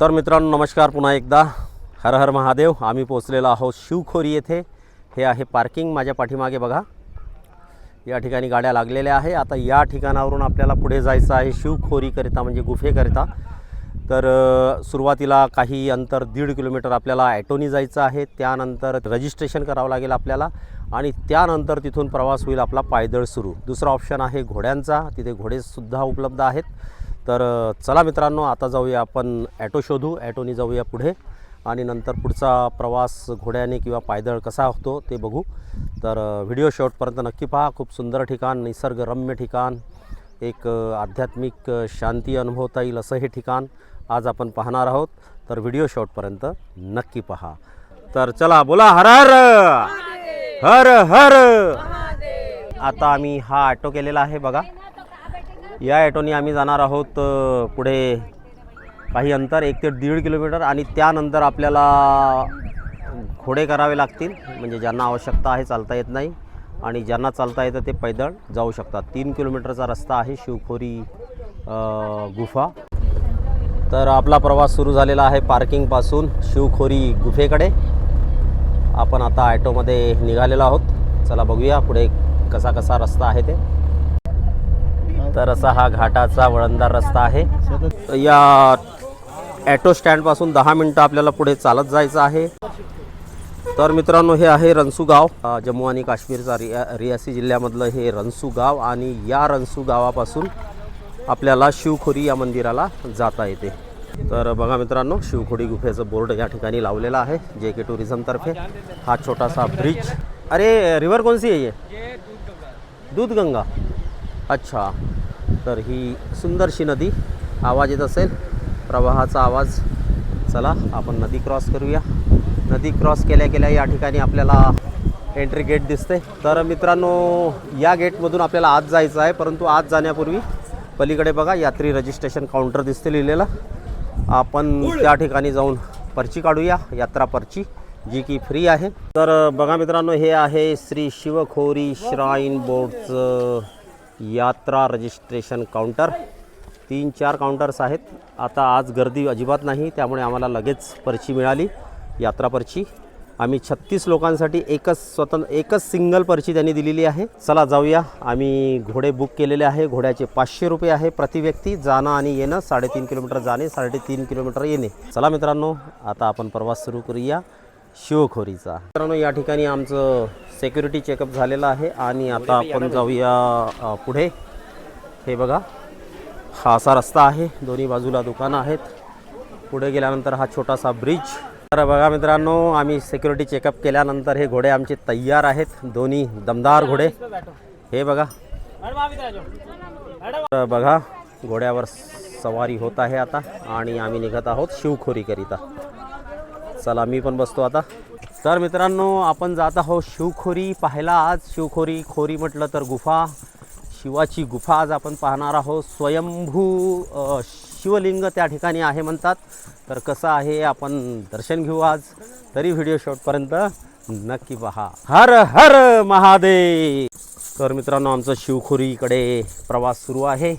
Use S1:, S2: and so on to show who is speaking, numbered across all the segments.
S1: तर मित्रांनो नमस्कार पुन्हा एकदा. हर हर महादेव. आम्ही पोचलेलो आहोत शिवखोरी येथे. हे आहे पार्किंग माझ्या पाठीमागे बघा. या ठिकाणी गाड्या लागलेल्या आहे. आता या ठिकाणावरून आपल्याला पुढे जायचं आहे शिवखोरीकरिता म्हणजे गुफेकरिता. तर सुरुवातीला काही अंतर दीड किलोमीटर आपल्याला ॲटोनी जायचं आहे. त्यानंतर रजिस्ट्रेशन करावं लागेल आपल्याला आणि त्यानंतर तिथून प्रवास होईल आपला पायदळ सुरू. दुसरा ऑप्शन आहे घोड्यांचा. तिथे घोडेसुद्धा उपलब्ध आहेत. तर चला मित्रांनो आता जाऊया आपण ॲटो शोधू. ॲटोनी जाऊया पुढे आणि नंतर पुढचा प्रवास घोड्याने किंवा पायदळ कसा होतो ते बघू. तर व्हिडिओ शेवटपर्यंत नक्की पहा. खूप सुंदर ठिकाण निसर्गरम्य ठिकाण. एक आध्यात्मिक शांती अनुभवता येईल असं हे ठिकाण आज आपण पाहणार आहोत. तर व्हिडिओ शेवटपर्यंत नक्की पहा. तर चला बोला हर हर! हर हर! आता आम्ही हा ऑटो केलेला आहे बघा. या ॲटोने आम्ही जाणार आहोत पुढे काही अंतर एक ते दीड किलोमीटर आणि त्यानंतर आपल्याला घोडे करावे लागतील. म्हणजे ज्यांना आवश्यकता आहे चालता येत नाही आणि ज्यांना चालता येतं ते पैदळ जाऊ शकतात. तीन किलोमीटरचा रस्ता आहे शिवखोरी गुफा. तर आपला प्रवास सुरू झालेला आहे पार्किंगपासून शिवखोरी गुफेकडे. आपण आता ॲटोमध्ये निघालेलो आहोत. चला बघूया पुढे कसा कसा रस्ता आहे ते. तर असा हा घाटाचा वळणदार रस्ता आहे. या ॲटो स्टँडपासून दहा मिनटं आपल्याला पुढे चालत जायचं आहे. तर मित्रांनो हे आहे रन्सू गाव. जम्मू आणि काश्मीरचा रिया रियासी जिल्ह्यामधलं हे रन्सू गाव आणि या रणसू गावापासून आपल्याला शिवखोरी या मंदिराला जाता येते. तर बघा मित्रांनो शिवखोडी गुफेचं बोर्ड या ठिकाणी लावलेला आहे जे के टुरिझमतर्फे हा छोटासा ब्रिज. अरे रिवर कोणसी आहे ये दूधगंगा. अच्छा. तर ही सुंदरशी नदी. आवाज येत असेल. प्रवाहाचा आवाज. चला आपण नदी क्रॉस करूया. नदी क्रॉस केल्या केल्या या ठिकाणी आपल्याला एंट्री गेट दिसते. तर मित्रांनो या गेटमधून आपल्याला आत जायचं आहे परंतु आत जाण्यापूर्वी पलीकडे बघा यात्री रजिस्ट्रेशन काउंटर दिसते लिहिलेलं. आपण त्या ठिकाणी जाऊन पर्ची काढूया यात्रा पर्ची जी की फ्री आहे. तर बघा मित्रांनो हे आहे श्री शिवखोरी श्राईन बोर्डचं यात्रा रजिस्ट्रेशन काउंटर. तीन चार काउंटर्स आहेत. आता आज गर्दी अजिबात नाही त्यामुळे आम्हाला लगेच पर्ची मिळाली यात्रा पर्ची. आम्ही छत्तीस लोकांसाठी एकच स्वतंत्र एकच सिंगल पर्ची त्यांनी दिलेली आहे. चला जाऊया. आम्ही घोडे बुक केलेले आहे. घोड्याचे पाचशे रुपये आहे प्रति व्यक्ती. जाणं आणि येणं साडेतीन किलोमीटर जाणे साडेतीन किलोमीटर येणे. चला मित्रांनो आता आपण प्रवास सुरू करूया. शिवखोरीचा. मित्रांनो या ठिकाणी आमचं सेक्युरिटी चेकअप झालेलं आहे आणि आता आपण जाऊया पुढे. हे बघा हा असा रस्ता आहे. दोन्ही बाजूला दुकानं आहेत. पुढे गेल्यानंतर हा छोटासा ब्रिज तर बघा मित्रांनो आम्ही सिक्युरिटी चेकअप केल्यानंतर हे घोडे आमचे तयार आहेत. दोन्ही दमदार घोडे. हे बघा. तर बघा घोड्यावर सवारी होत आहे आता आणि आम्ही निघत आहोत शिवखोरीकरिता. चला मी पण बसतो आता. तर मित्रांनो आपण जात आहोत शिवखोरी पाहायला. आज शिवखोरी खोरी म्हटलं तर गुफा. शिवाची गुफा आज आपण पाहणार आहोत. स्वयंभू शिवलिंग त्या ठिकाणी आहे म्हणतात. तर कसं आहे आपण दर्शन घेऊ आज. तरी व्हिडिओ शॉटपर्यंत नक्की पहा. हर हर महादेव! तर मित्रांनो आमचं शिवखोरीकडे प्रवास सुरू आहे.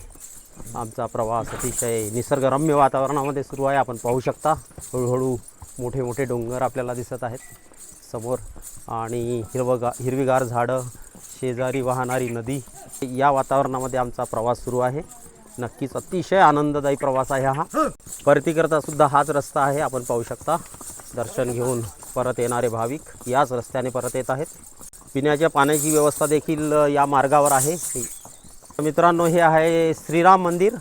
S1: आमचा प्रवास अतिशय निसर्गरम्य वातावरणामध्ये सुरू आहे. आपण पाहू शकता. हळूहळू मोठे मोठे डोंगर आपल्याला दिसत आहेत समोर. आणि हिरवगा हिरवीगार झाडं शेजारी वाहणारी नदी. या वातावरणामध्ये आमचा प्रवास सुरू आहे. नक्कीच अतिशय आनंददायी प्रवास आहे हा. परतीकरता सुद्धा हाच रस्ता आहे. आपण पाहू शकता दर्शन घेऊन परत येणारे भाविक याच रस्त्याने परत येत आहेत. पिण्याच्या पाण्याची व्यवस्था देखील या मार्गावर आहे. मित्रांनो हे आहे श्रीराम मंदिर.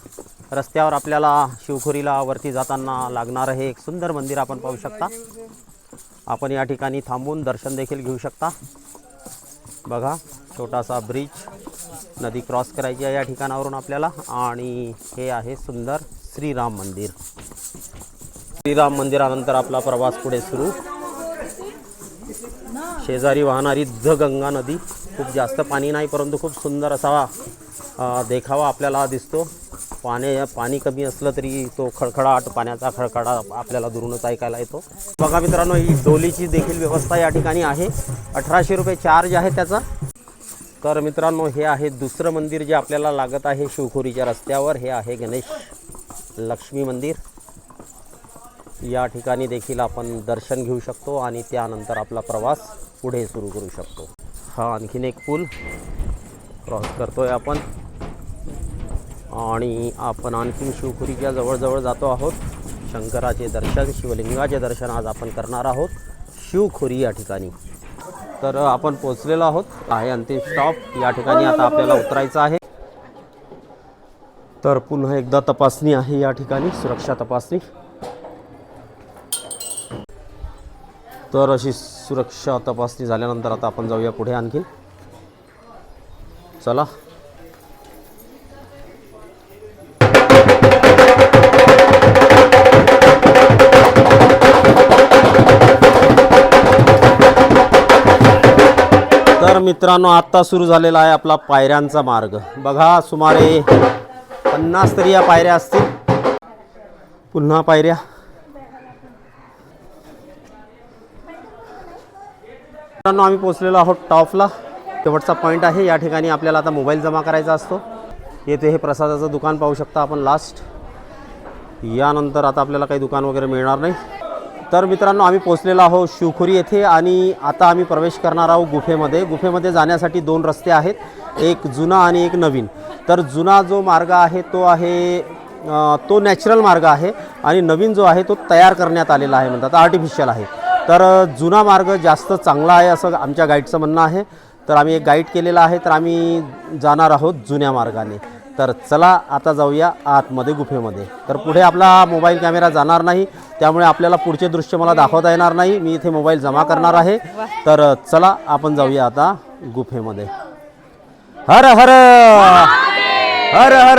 S1: रस्त्यावर आपल्याला शिवखोरीला वरती जाताना लागणारं हे एक सुंदर मंदिर आपण पाहू शकता. आपण या ठिकाणी थांबून दर्शन देखील घेऊ शकता. बघा छोटासा ब्रिज नदी क्रॉस करायची आहे या ठिकाणावरून आपल्याला आणि हे आहे सुंदर श्रीराम मंदिर. श्रीराम मंदिरानंतर आपला प्रवास पुढे सुरू. शेजारी वाहणारी गंगा नदी. खूप जास्त पाणी नाही परंतु खूप सुंदर असा देखावा आपल्याला दिसतो. पाणी पाणी कमी असलं तरी तो खडखडाट पाण्याचा खडखडा आपल्याला दुरूनच ऐकायला येतो. बघा मित्रांनो ही डोलीची देखील व्यवस्था या ठिकाणी आहे. अठराशे रुपये चार्ज आहे त्याचा. तर मित्रांनो हे आहे दुसरं मंदिर जे आपल्याला लागत आहे शिवखोरीच्या रस्त्यावर. हे आहे गणेश लक्ष्मी मंदिर. या ठिकाणी देखील आपण दर्शन घेऊ शकतो आणि त्यानंतर आपला प्रवास पुढे सुरू करू शकतो. हा आणखीन एक पूल क्रॉस करतोय आपण. आणि आपण आणखीन शिवखुरीच्या जवळजवळ जातो आहोत. शंकराचे दर्शन शिवलिंगाचे दर्शन आज आपण करणार आहोत. शिवखोरी या ठिकाणी. तर आपण पोचलेलो आहोत. आहे अंतिम स्टॉप या ठिकाणी आता आपल्याला उतरायचं आहे. तर पुन्हा एकदा तपासणी आहे या ठिकाणी. सुरक्षा तपासणी. तर अशी सुरक्षा तपासणी झाल्यानंतर आता आपण जाऊया पुढे आणखीन. चला. मित्रांनो आत्ता सुरू झालेला आहे आपला पायऱ्यांचा मार्ग. बघा सुमारे पन्नास तरी या पायऱ्या असतील. पुन्हा पायऱ्या. मित्रांनो आम्ही पोचलेलो आहोत टॉपला. शेवटचा पॉईंट आहे. या ठिकाणी आपल्याला आता मोबाईल जमा करायचा असतो. येथे हे प्रसादाचं दुकान पाहू शकता आपण लास्ट यानंतर आता आपल्याला काही दुकान वगैरे मिळणार नाही. तर मित्रांनो आम्ही पोचलेलो आहोत शिवखुरी येथे आणि आता आम्ही प्रवेश करणार आहोत गुफेमध्ये. गुफेमध्ये जाण्यासाठी दोन रस्ते आहेत एक जुना आणि एक नवीन. तर जुना जो मार्ग आहे तो आहे तो नॅचरल मार्ग आहे आणि नवीन जो आहे तो तयार करण्यात आलेला आहे म्हणतात आर्टिफिशियल आहे. तर जुना मार्ग जास्त चांगला आहे असं आमच्या गाईडचं म्हणणं आहे. तर आम्ही एक गाईड केलेला आहे तर आम्ही जाणार आहोत जुन्या मार्गाने. तर चला आता जाऊया आतमध्ये गुफेमध्ये. तर पुढे आपला मोबाईल कॅमेरा जाणार नाही त्यामुळे आपल्याला पुढचे दृश्य मला दाखवता येणार नाही. मी इथे मोबाईल जमा करणार आहे. तर चला आपण जाऊया आता गुफेमध्ये. हर हर! हर हर!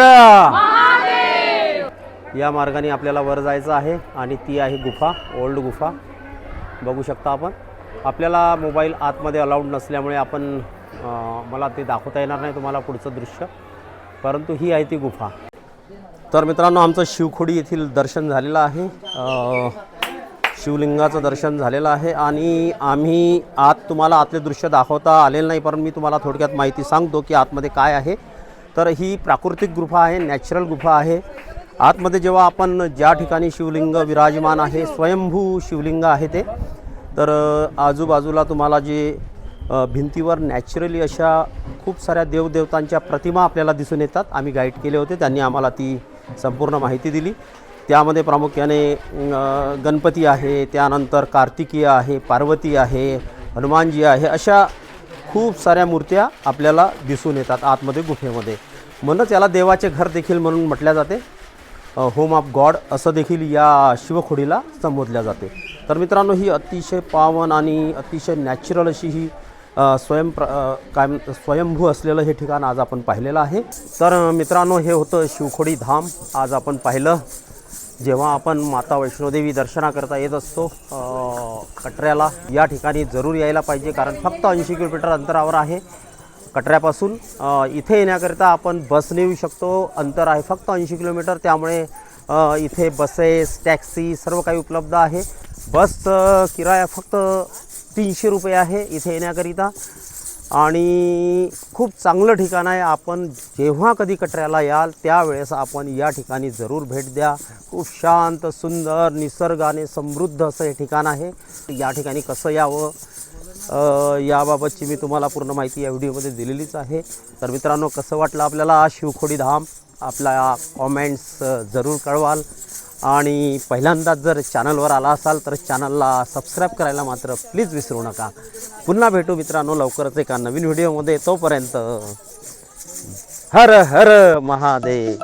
S1: या मार्गाने आपल्याला वर जायचं आहे आणि ती आहे गुफा ओल्ड गुफा. बघू शकता आपण. आपल्याला मोबाईल आतमध्ये अलाउड नसल्यामुळे आपण मला ते दाखवता येणार नाही तुम्हाला पुढचं दृश्य. परंतु ही आहे ती गुफा. तर मित्रांनो आमचं शिवखोडी येथील दर्शन झालेलं आहे. शिवलिंगाचं दर्शन झालेलं आहे आणि आम्ही आत तुम्हाला आतले दृश्य दाखवता आलेलं नाही पण मी तुम्हाला थोडक्यात माहिती सांगतो की आतमध्ये काय आहे. तर ही प्राकृतिक गुफा आहे नॅचरल गुफा आहे. आतमध्ये जेव्हा आपण ज्या ठिकाणी शिवलिंग विराजमान आहे स्वयंभू शिवलिंग आहे ते तर आजूबाजूला तुम्हाला जे भिंतीवर नॅचरली अशा खूप साऱ्या देवदेवतांच्या प्रतिमा आपल्याला दिसून येतात. आम्ही गाईड केले होते. त्यांनी आम्हाला ती संपूर्ण माहिती दिली. त्यामध्ये प्रामुख्याने गणपती आहे त्यानंतर कार्तिकीय आहे पार्वती आहे हनुमानजी आहे अशा खूप साऱ्या मूर्त्या आपल्याला दिसून येतात आतमध्ये गुफेमध्ये. म्हणूनच याला देवाचे घर देखील म्हणून म्हटल्या जाते. होम ऑफ गॉड असं देखील या शिवखोडीला संबोधल्या जाते. तर मित्रांनो ही अतिशय पावन आणि अतिशय नॅचरल अशी ही स्वयं काय स्वयंभू असलेलं हे ठिकाण आज आपण पाहिलेलं आहे. तर मित्रांनो हे होतं शिवखोडी धाम. आज आपण पाहिलं जेव्हा आपण माता वैष्णोदेवी दर्शनाकरता येत असतो कटऱ्याला. या ठिकाणी जरूर यायला पाहिजे कारण फक्त ऐंशी किलोमीटर अंतरावर आहे कटऱ्यापासून. इथे येण्याकरिता आपण बसने येऊ शकतो. अंतर आहे फक्त ऐंशी किलोमीटर. त्यामुळे इथे बसेस टॅक्सी सर्व काही उपलब्ध आहे. बस किराया फक्त तीनशे रुपये आहे इथे येण्याकरिता. आणि खूप चांगलं ठिकाण आहे. आपण जेव्हा कधी कटऱ्याला याल त्यावेळेस आपण या ठिकाणी जरूर भेट द्या. खूप शांत सुंदर निसर्गाने समृद्ध असं हे ठिकाण आहे. या ठिकाणी कसं यावं याबाबतची मी तुम्हाला पूर्ण माहिती या व्हिडिओमध्ये दिलेलीच आहे. तर मित्रांनो कसं वाटलं आपल्याला शिवखोडी धाम? आपला कॉमेंट्स जरूर कळवाल. आणि पहिल्यांदाच जर चॅनलवर आला असाल तर चॅनलला सबस्क्राईब करायला मात्र प्लीज विसरू नका. पुन्हा भेटू मित्रांनो लवकरच एका नवीन व्हिडिओमध्ये. तोपर्यंत हर हर महादेव.